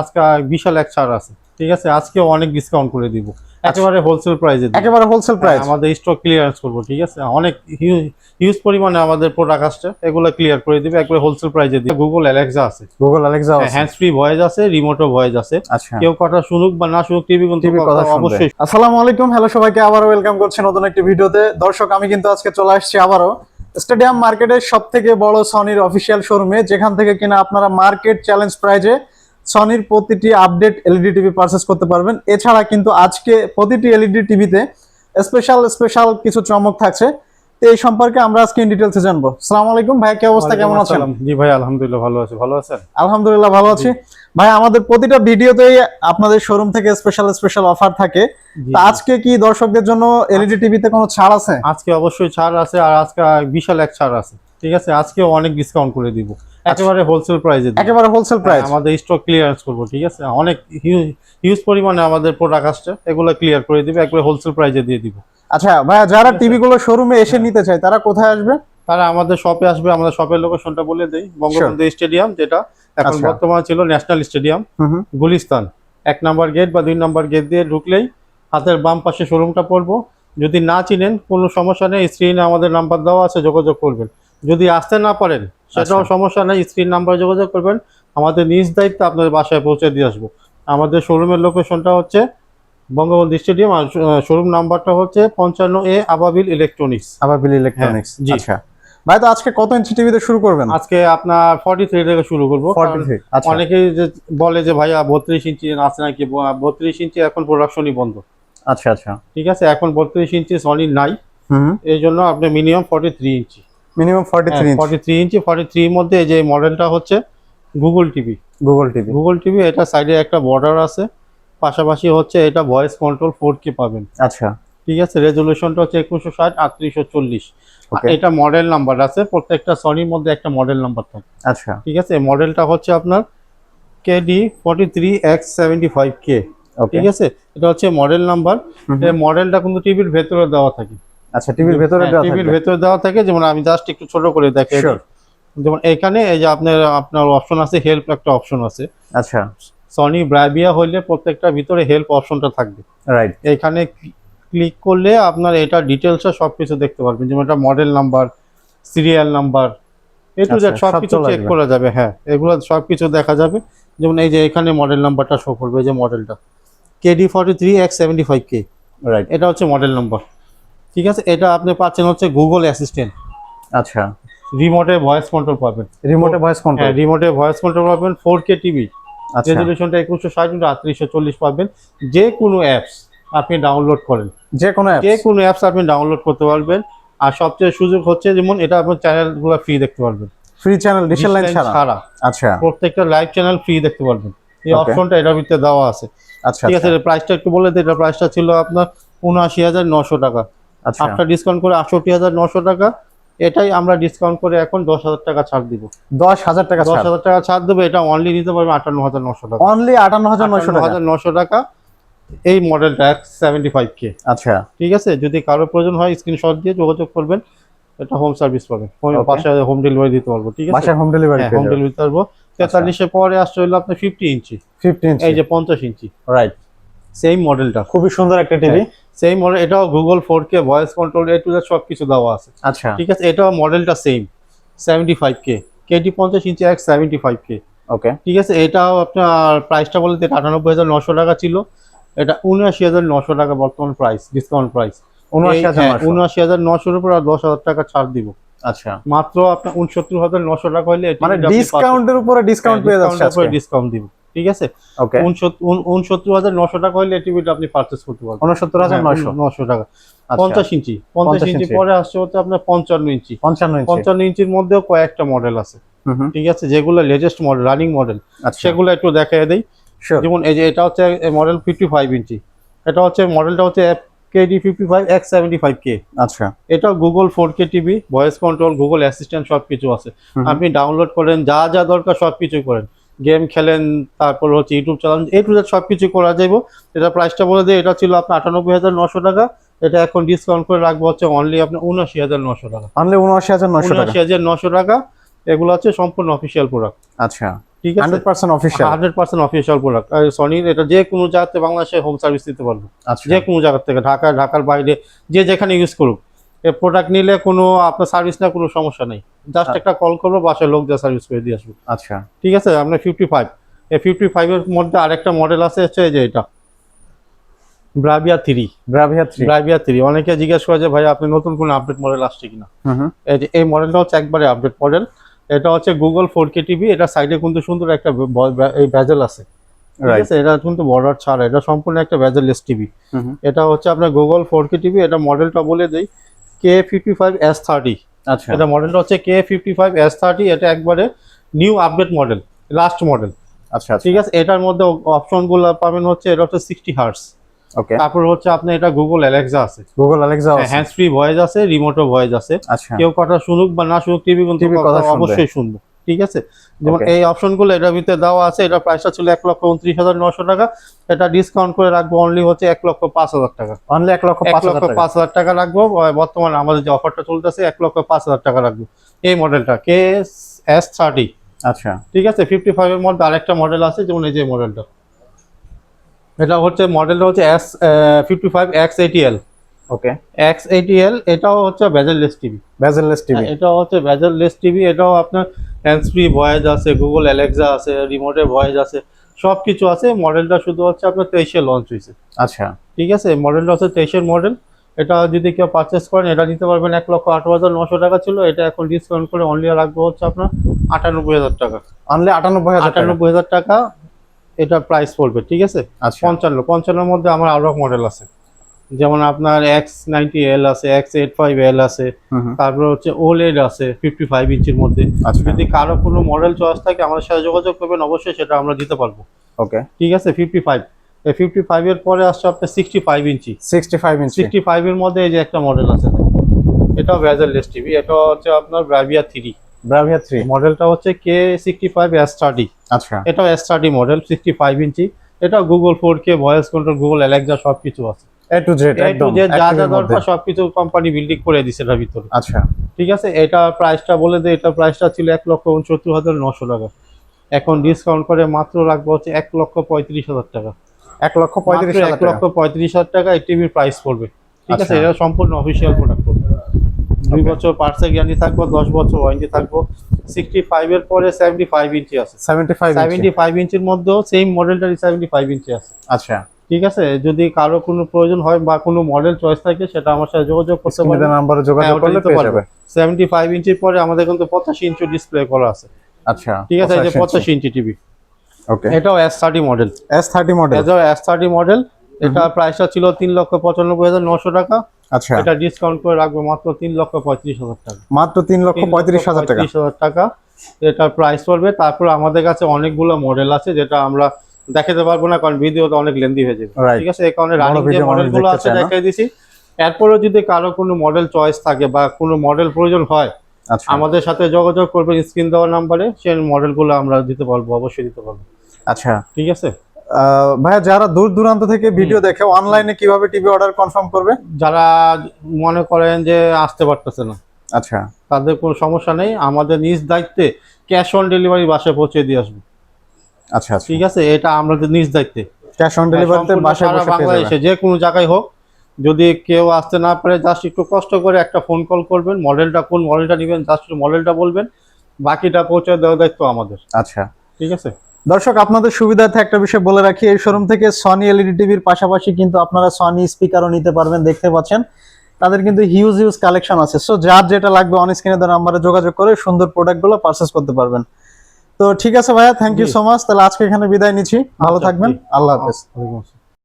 আজকে বিশাল এক ছাড় আছে। ঠিক আছে? আজকে অনেক ডিসকাউন্ট করে দিব। একেবারে হোলসেল প্রাইসে একেবারে হোলসেল প্রাইস আমাদের স্টক ক্লিয়ারেন্স করব ঠিক আছে? অনেক হিউজ পরিমাণে আমাদের প্রোডাক্ট আসছে। এগুলো ক্লিয়ার করে দিবে। একবারে হোলসেল প্রাইসে দিবে। গুগল অ্যালেক্সা আছে। Google Alexa hand free voice আছে রিমোটও ভয়েস আছে। আচ্ছা। কেউ কথা শুনুক বা না শুনুক টিভি কিন্তু কথা অবশ্যই আসসালামু আলাইকুম। হ্যালো সবাইকে। আবারও ওয়েলকাম করছি নতুন একটি ভিডিওতে। দর্শক আমি কিন্তু আজকে চলে আসছি আবারও। স্টেডিয়াম মার্কেটের সব থেকে বড় সনির অফিসিয়াল শোরুমে যেখান থেকে কিনা আপনারা মার্কেট চ্যালেঞ্জ প্রাইজে সনির প্রতিটি আপডেট এলইডি টিভি পারচেস করতে পারবেন। এছাড়া কিন্তু আজকে প্রতিটি এলইডি টিভিতে স্পেশাল স্পেশাল কিছু চমক থাকছে। তো এই সম্পর্কে আমরা আজকে ইন ডিটেলসে জানব। আসসালামু আলাইকুম ভাই কি অবস্থা? কেমন আছেন? জি ভাই আলহামদুলিল্লাহ ভালো আছে। ভালো আছেন? আলহামদুলিল্লাহ ভালো আছি। ভাই আমাদের প্রতিটা ভিডিওতেই আপনাদের শোরুম থেকে স্পেশাল স্পেশাল অফার থাকে। আজকে কি দর্শকদের জন্য এলইডি টিভিতে কোনো ছাড় আছে? আজকে অবশ্যই ছাড় আছে আর আজকে বিশাল এক ছাড় আছে। ঠিক আছে? আজকে অনেক ডিসকাউন্ট করে দিব। একেবারে হোলসেল প্রাইসে একেবারে হোলসেল প্রাইস আমাদের স্টক ক্লিয়ারেন্স করব ঠিক আছে? অনেক হিউজ পরিমাণে আমাদের প্রোডাক্ট আসছে এগুলো ক্লিয়ার করে দিবে একবারে হোলসেল প্রাইসে দিয়ে দিব। আচ্ছা ভাইয়া যারা টিভি গুলো শোরুমে এসে নিতে চায় তারা কোথায় আসবে? তারা আমাদের শপে আসবে আমাদের শপের লোকেশনটা বলে দেই। বঙ্গবন্ধু স্টেডিয়াম যেটা এখন আচ্ছা। বর্তমানে ছিল ন্যাশনাল স্টেডিয়াম গুলিস্তান। এক নাম্বার গেট বা দুই নাম্বার গেট দিয়ে ঢুকলেই হাতের বাম পাশে শোরুমটা পড়ব। যদি না চিনেন কোনো সমস্যা নেই স্ক্রিনে আমাদের নাম্বার দেওয়া আছে যোগাযোগ করবেন। যদি আসতে না পারেন সেটাও আচ্ছা। সমস্যা নেই স্ক্রিন নাম্বার যোগাযোগ করবেন। আমাদের নিজ দায়িত্ব আপনার বাসায় পৌঁছে দিয়ে আসব। আমাদের শোরুমের লোকেশনটা হচ্ছে বঙ্গবন্ধু স্টেডিয়াম আর শোরুম নাম্বারটা হচ্ছে পঞ্চান্ন এ আবাবিল ইলেকট্রনিক্স আবার বিল ইলেকট্রনিক্স হ্যাঁ, জি। আচ্ছা। ভাই তো আজকে কত ইঞ্চি টিভিতে শুরু করবেন? আজকে আপনার ফর্টি থ্রি থেকে শুরু করব। 43 আচ্ছা। অনেকেই যে বলে যে ভাইয়া বত্রিশ ইঞ্চি আছে নাকি? বত্রিশ ইঞ্চি এখন প্রোডাকশনই বন্ধ। আচ্ছা আচ্ছা। ঠিক আছে? এখন বত্রিশ ইঞ্চি সনি নাই। হুম। এই জন্য আপনি minimum forty three inch minimum 43 inch forty three inch forty থ্রির মধ্যে এই যে মডেলটা হচ্ছে Google TV Google TV Google TV এটা সাইডে একটা বর্ডার আছে। পাশাপাশি হচ্ছে এটা ভয়েস কন্ট্রোল ফোর কে পাবেন। আচ্ছা। ঠিক আছে? রেজলিউশনটা হচ্ছে একুশশো ষাট আটত্রিশশো চল্লিশ। Okay. এটা মডেল নাম্বার আছে। প্রত্যেকটা সনির মধ্যে একটা মডেল নাম্বার থাকে। আচ্ছা। ঠিক আছে? মডেলটা হচ্ছে আপনার KD forty three X seventy five K okay ঠিক আছে? এটা হচ্ছে মডেল নাম্বার এই মডেলটা কিন্তু টিভির ভেতরে দেওয়া থাকে। আচ্ছা টিভির ভেতরে দেওয়া টিভির ভেতরে দেওয়া থাকে যেমন আমি জাস্ট একটু ছোট করে দেখে. যেমন এখানে এই যে আপনার আপনার অপশন আছে হেল্প একটা অপশন আছে। আচ্ছা। সনি ব্রাইবিয়া হইলে প্রত্যেকটা ভিতরে হেল্প অপশনটা থাকবে। রাইট এখানে ক্লিক করলে আপনার এটা ডিটেলসে সবকিছু দেখতে পারবেন। যেমন এটা model number serial number A to Z সব সবকিছু চেক করা যাবে হ্যাঁ। এগুলো সবকিছু দেখা যাবে। যেমন এই যে এখানে মডেল নাম্বারটা শো করবে এই যে মডেলটা KD forty three X seventy five K right এটা হচ্ছে মডেল নাম্বার ঠিক আছে? এটা আপনি পাচ্ছেন হচ্ছে গুগল অ্যাসিস্ট্যান্ট আচ্ছা। রিমোটে ভয়েস কন্ট্রোল পাবেন। রিমোটে ভয়েস হ্যাঁ কন্ট্রোল রিমোটে ভয়েস কন্ট্রোল পাবেন ফোর কে টিভি আচ্ছা। রেজলিউশনটা একুশশো ষাট ইন্টু আটত্রিশশো চল্লিশ পাবেন। যে কোনো অ্যাপস আপনি ডাউনলোড করেন। যে কোনো যে কোনো অ্যাপস আপনি ডাউনলোড করতে পারবেন। আর সবচেয়ে সুযোগ হচ্ছে যেমন এটা আপনার চ্যানেলগুলো ফ্রি দেখতে পারবেন। ফ্রি চ্যানেল ডিশেল লাইন ছাড়া? আচ্ছা। প্রত্যেকটা লাইভ চ্যানেল ফ্রি দেখতে পারবেন। এই. অপশনটা এটার ভিতরে দেওয়া আছে। আচ্ছা ঠিক আছে প্রাইসটা একটু বলে দিই। এটা প্রাইসটা ছিল আপনার উনআশি হাজার নশো টাকা। আচ্ছা আফটার ডিসকাউন্ট করে আটষট্টি হাজার নশো টাকা এটাই আমরা ডিসকাউন্ট করে এখন দশ হাজার টাকা ছাড় দিব। দশ হাজার টাকা দশ হাজার টাকা ছাড় দেবো এটা অনলি নিতে পারবে আটান্ন হাজার নশো টাকা। অনলি আটান্ন হাজার টাকা। হাজার নশো টাকা এই মডেলটা এক্স সেভেন্টি ফাইভ কে আচ্ছা। ঠিক আছে? যদি কারও প্রয়োজন হয় স্ক্রিনশট দিয়ে যোগাযোগ করবেন এটা হোম সার্ভিস পাবেন. বাসায় হোম ডেলিভারি দিতে পারব ঠিক আছে? হোম ডেলিভারি হোম ডেলিভারি দিতে পারব। তেতাল্লিশে পরে আসছে হলো আপনার ফিফটি ইঞ্চি ফিফটি ইঞ্চি এই যে পঞ্চাশ ইঞ্চি রাইট সেম মডেলটা খুবই সুন্দর একটা টিভি। সেম মডেল এটাও Google four K voice control A to সব কিছু দেওয়া আছে। আচ্ছা। ঠিক আছে? এটাও মডেলটা same seventy five K KT পঞ্চাশ ইঞ্চি এক সেভেন্টি ফাইভ কে ওকে। ঠিক আছে? এটাও আপনার প্রাইসটা বলতে আটানব্বই হাজার নশো টাকা ছিল। এটা উনআশি হাজার নশো টাকা বর্তমান প্রাইস ডিসকাউন্ট প্রাইস উনআশি হাজার। নশোর উপর আর দশ হাজার টাকা ছাড় দিব। আচ্ছা। মাত্র আপনার উনসত্তর হাজার নশো টাকা হলে মানে। ডিসকাউন্টের উপরে ডিসকাউন্ট হ্যাঁ, পেয়ে যাচ্ছে ডিসকাউন্ট দিব। ঠিক আছে? ওকে উনসত্তর হাজার নশো টাকা হলে টিভিটা আপনি পারচেস করতে পারবেন। উনসত্তর হাজার নয়শো নশো টাকা। আচ্ছা। পঞ্চাশ ইঞ্চি পঞ্চাশ 50 ইঞ্চি। পরে আসছে হচ্ছে আপনার পঞ্চান্ন ইঞ্চি। পঞ্চান্ন পঞ্চান্ন ইঞ্চির মধ্যেও কয়েকটা মডেল আছে। ঠিক আছে? যেগুলো লেটেস্ট মডেল রানিং মডেল সেগুলো একটু দেখাই দেই। যেমন এই যে এটা হচ্ছে মডেল ফিফটি ফাইভ ইঞ্চি। এটা হচ্ছে মডেলটা হচ্ছে KD fifty five X seventy five K আচ্ছা। এটা Google four K TV voice control Google assistant সব কিছু আছে আপনি ডাউনলোড করেন যা যা দরকার সব কিছু করেন। গেম খেলেন তারপর হচ্ছে ইউটিউব চালান এ টু জেড সব কিছু করা যাইব। এটা প্রাইসটা বলে দিই এটা ছিল আপনার আটানব্বই হাজার নশো টাকা। এটা এখন ডিসকাউন্ট করে রাখব হচ্ছে অনলি আপনার উনআশি হাজার নশো টাকা। অনলি উনআশি হাজার টাকা? উনআশি হাজার নশো টাকা। এগুলো হচ্ছে সম্পূর্ণ অফিসিয়াল প্রোডাক্ট আচ্ছা। ঠিক আছে? Hundred percent official hundred percent official product আর সনির এটা যে কোনো জায়গাতে বাংলাদেশে হোম সার্ভিস দিতে পারবে। আচ্ছা। যে কোনো জায়গা থেকে ঢাকা ঢাকার বাইরে যে যেখানে ইউজ করুক। এই প্রোডাক্ট নিলে কোনো আপনার সার্ভিস না কোনো সমস্যা নেই। জাস্ট আচ্ছা। একটা কল করব বাসায় লোক যা সার্ভিস করে দিয়ে আসব। আচ্ছা। ঠিক আছে? আপনার ফিফটি ফাইভ এই ফিফটি ফাইভের মধ্যে আরেকটা মডেল আছে হচ্ছে এই যে এটা। Bravia three Bravia three Bravia three অনেকে জিজ্ঞেস করে যে ভাই আপনি নতুন কোনো আপডেট মডেল আসছে কিনা? এই মডেলটা হচ্ছে একবারে আপডেট মডেল এটা হচ্ছে গুগল ফোর কে টিভি এটা সাইডে কিন্তু সুন্দর একটা এই ভেজেল আছে। ঠিক আছে? এটা কিন্তু বর্ডার ছাড়া। এটা সম্পূর্ণ একটা ভেজেললেস টিভি এটা হচ্ছে আপনার গুগল ফোর কে টিভি এটা মডেলটা বলে দিই। K fifty five S thirty আচ্ছা। এটা মডেলটা হচ্ছে K fifty five S thirty এটা একবারে new update model last model আচ্ছা ঠিক আছে? এটার মধ্যে অপশনগুলো পাবেন হচ্ছে এটা হচ্ছে সিক্সটি হার্স ওকে তারপর হচ্ছে আপনার এটা গুগল অ্যালেক্সা আছে। গুগল অ্যালেক্সা আছে। হ্যান্ডস ফ্রি ভয়েস আছে রিমোটও ভয়েস আছে। আচ্ছা। কেউ কথা শুনুক বা না শুনুক টিভি কিন্তু অবশ্যই শুনবে। ঠিক আছে? যেমন এই অপশনগুলো এটার ভিতরে দেওয়া আছে এটা প্রাইসটা ছিল এক লক্ষ উনত্রিশ হাজার নশো টাকা। এটা ডিসকাউন্ট করে রাখব অনলি হচ্ছে এক লক্ষ পাঁচ হাজার টাকা। অনলি এক লক্ষ এক পাঁচ লক্ষ পাঁচ হাজার টাকা রাখব বর্তমানে আমাদের যে অফারটা চলতেছে এক লক্ষ পাঁচ হাজার টাকা রাখব। এই মডেলটা কে এস থার্টি আচ্ছা। ঠিক আছে? ফিফটি ফাইভের মধ্যে আরেকটা মডেল আছে যেমন এই যে মডেলটা এটা হচ্ছে মডেলটা হচ্ছে S fifty five X ATL okay X ATL এটাও হচ্ছে বেজেললেস টিভি বেজেললেস টিভি এটা হচ্ছে বেজেললেস টিভি এটাও আপনার হ্যান্ডস ফ্রি ভয়েস আছে গুগল অ্যালেক্সা আছে রিমোটে ভয়েস আছে সব কিছু আছে। মডেলটা শুধু হচ্ছে আপনার তেইশে লঞ্চ হয়েছে। আচ্ছা। ঠিক আছে? মডেলটা হচ্ছে তেইশের মডেল এটা যদি কেউ পারচেস করেন এটা নিতে পারবেন এক লক্ষ আঠারো হাজার নশো টাকা ছিল। এটা এখন ডিসকাউন্ট করে অনলি রাখব হচ্ছে আপনার আটানব্বই হাজার টাকা। অনলি আটানব্বই হাজার আটানব্বই হাজার টাকা এটা প্রাইস পড়বে ঠিক আছে? আচ্ছা। পঞ্চান্ন পঞ্চান্নর মধ্যে আমার আরও মডেল আছে। যেমন আপনার এক্স নাইনটি এল আছে এক্স এইট ফাইভ এল আছে তারপর হচ্ছে ওলেড আছে ফিফটি ফাইভ ইঞ্চির মধ্যে। আচ্ছা। যদি কারও কোনো মডেল চয়েস থাকে আমাদের সাথে যোগাযোগ করবেন অবশ্যই সেটা আমরা দিতে পারব। ওকে ঠিক আছে? ফিফটি ফাইভ এই ফিফটি ফাইভের পরে আসছে আপনার sixty five inch. Sixty five inch. Sixty ফাইভের মধ্যে এই যে একটা মডেল আছে। এটাও ভেজারলেস টিভি এটা হচ্ছে আপনার ব্রাভিয়া থ্রি ব্রাভিয়া থ্রি মডেলটা হচ্ছে K sixty five S thirty আচ্ছা। এটাও S thirty model sixty five inch. এটা Google four K voice control Google Alexa সব কিছু আছে। এ টু জেড একদম যে যা। দরকার সবকিছু কোম্পানি বিল্ডিং করে দিছে ভিতরে। আচ্ছা। ঠিক আছে? এটা প্রাইসটা বলে দে এটা প্রাইসটা ছিল এক লক্ষ উনসত্তর হাজার নশো টাকা। এখন ডিসকাউন্ট করে মাত্র রাখব হচ্ছে এক লক্ষ পঁয়ত্রিশ হাজার টাকা। এক লক্ষ পঁয়ত্রিশ এক লক্ষ পঁয়ত্রিশ হাজার টাকা এই টিভির প্রাইস পড়বে। ঠিক আছে? আচ্ছা। এটা সম্পূর্ণ অফিসিয়াল প্রোডাক্ট পড়বে। দুই বছর পার্সেল গ্যারান্টি থাকব দশ বছর ওয়ারেন্টি থাকব। সিক্সটি ফাইভ এর পরে সেভেন্টি ফাইভ ইঞ্চি আছে। সেভেন্টি ফাইভ সেভেন্টি ফাইভ ইঞ্চির মধ্যেও সেম মডেলটারই সেভেন্টি ফাইভ ইঞ্চি আছে। আচ্ছা। ঠিক আছে? যদি কারও কোনো প্রয়োজন হয় বা কোনো মডেল চয়েস থাকে সেটা আমার সাথে যোগাযোগ করতে পারবেন নাম্বারে যোগাযোগ হ্যাঁ, করলে পেয়ে। যাবে। সেভেন্টি ফাইভ ইঞ্চির পরে আমাদের কিন্তু পঁচাশি ইঞ্চি ডিসপ্লে করা আছে। আচ্ছা ঠিক আছে এই যে পঁচাশি ইঞ্চি। টিভি ওকে এটাও S thirty model S thirty model এটাও এস থার্টি মডেল এটা প্রাইসটা ছিল তিন লক্ষ পঁচানব্বই হাজার নশো টাকা। আচ্ছা। এটা ডিসকাউন্ট করে রাখব মাত্র তিন লক্ষ পঁয়ত্রিশ হাজার টাকা। মাত্র তিন লক্ষ তিন লক্ষ পঁয়ত্রিশ হাজার টাকা। পঁয়ত্রিশ হাজার টাকা। এটার প্রাইস পড়বে। তারপর আমাদের কাছে অনেকগুলো মডেল আছে যেটা আমরা দেখাতে পারব না কারণ ভিডিওটা অনেক লেন্দি হয়ে যাবে। ঠিক আছে এই কারণে রানিং যে মডেলগুলো আছে দেখাই দিছি। এরপরেও যদি কারও কোনো মডেল চয়েস থাকে বা কোনো মডেল প্রয়োজন হয় আচ্ছা। আমাদের সাথে যোগাযোগ করবেন স্ক্রিন দেওয়ার নাম্বারে সেই মডেলগুলো আমরা দিতে পারব অবশ্যই দিতে পারব। আচ্ছা। ঠিক আছে? ভাইয়া যারা দূর দূরান্ত থেকে ভিডিও দেখে অনলাইনে কীভাবে টিভি অর্ডার কনফার্ম করবে? যারা মনে করেন যে আসতে পারতেছে না আচ্ছা। তাদের কোনো সমস্যা নেই। আমাদের নিজ দায়িত্বে ক্যাশ অন ডেলিভারি বাসায় পৌঁছে দিয়ে আসব। আচ্ছা আচ্ছা। ঠিক আছে এটা আমাদের নিজ দায়িত্বে। ক্যাশ অন ডেলিভারিতে বাসায় বসে বাংলাদেশে যে কোনো জায়গায় হোক যদি কেউ আসতে না পারে জাস্ট একটু কষ্ট করে একটা ফোন কল করবেন মডেলটা কোন মডেলটা নেবেন জাস্ট মডেলটা বলবেন বাকিটা পৌঁছে দেওয়ার দায়িত্ব আমাদের। আচ্ছা। ঠিক আছে? দর্শক আপনাদের সুবিধার্থে একটা বিষয় বলে রাখি এই শোরুম থেকে সনি এলইডি টিভির পাশাপাশি কিন্তু আপনারা সনি স্পিকারও নিতে পারবেন দেখতে পাচ্ছেন। তাদের কিন্তু হিউজ হিউজ কালেকশন আছে। সো যার যেটা লাগবে অন স্ক্রিনে দেওয়া নাম্বারে যোগাযোগ করে সুন্দর প্রোডাক্টগুলো পারচেস করতে পারবেন। তো ঠিক আছে ভাইয়া থ্যাংক ইউ সো মাচ তাহলে আজকে এখানে বিদায় নিচ্ছি। ভালো আচ্ছা, থাকবেন। আল্লাহ হাফেজ।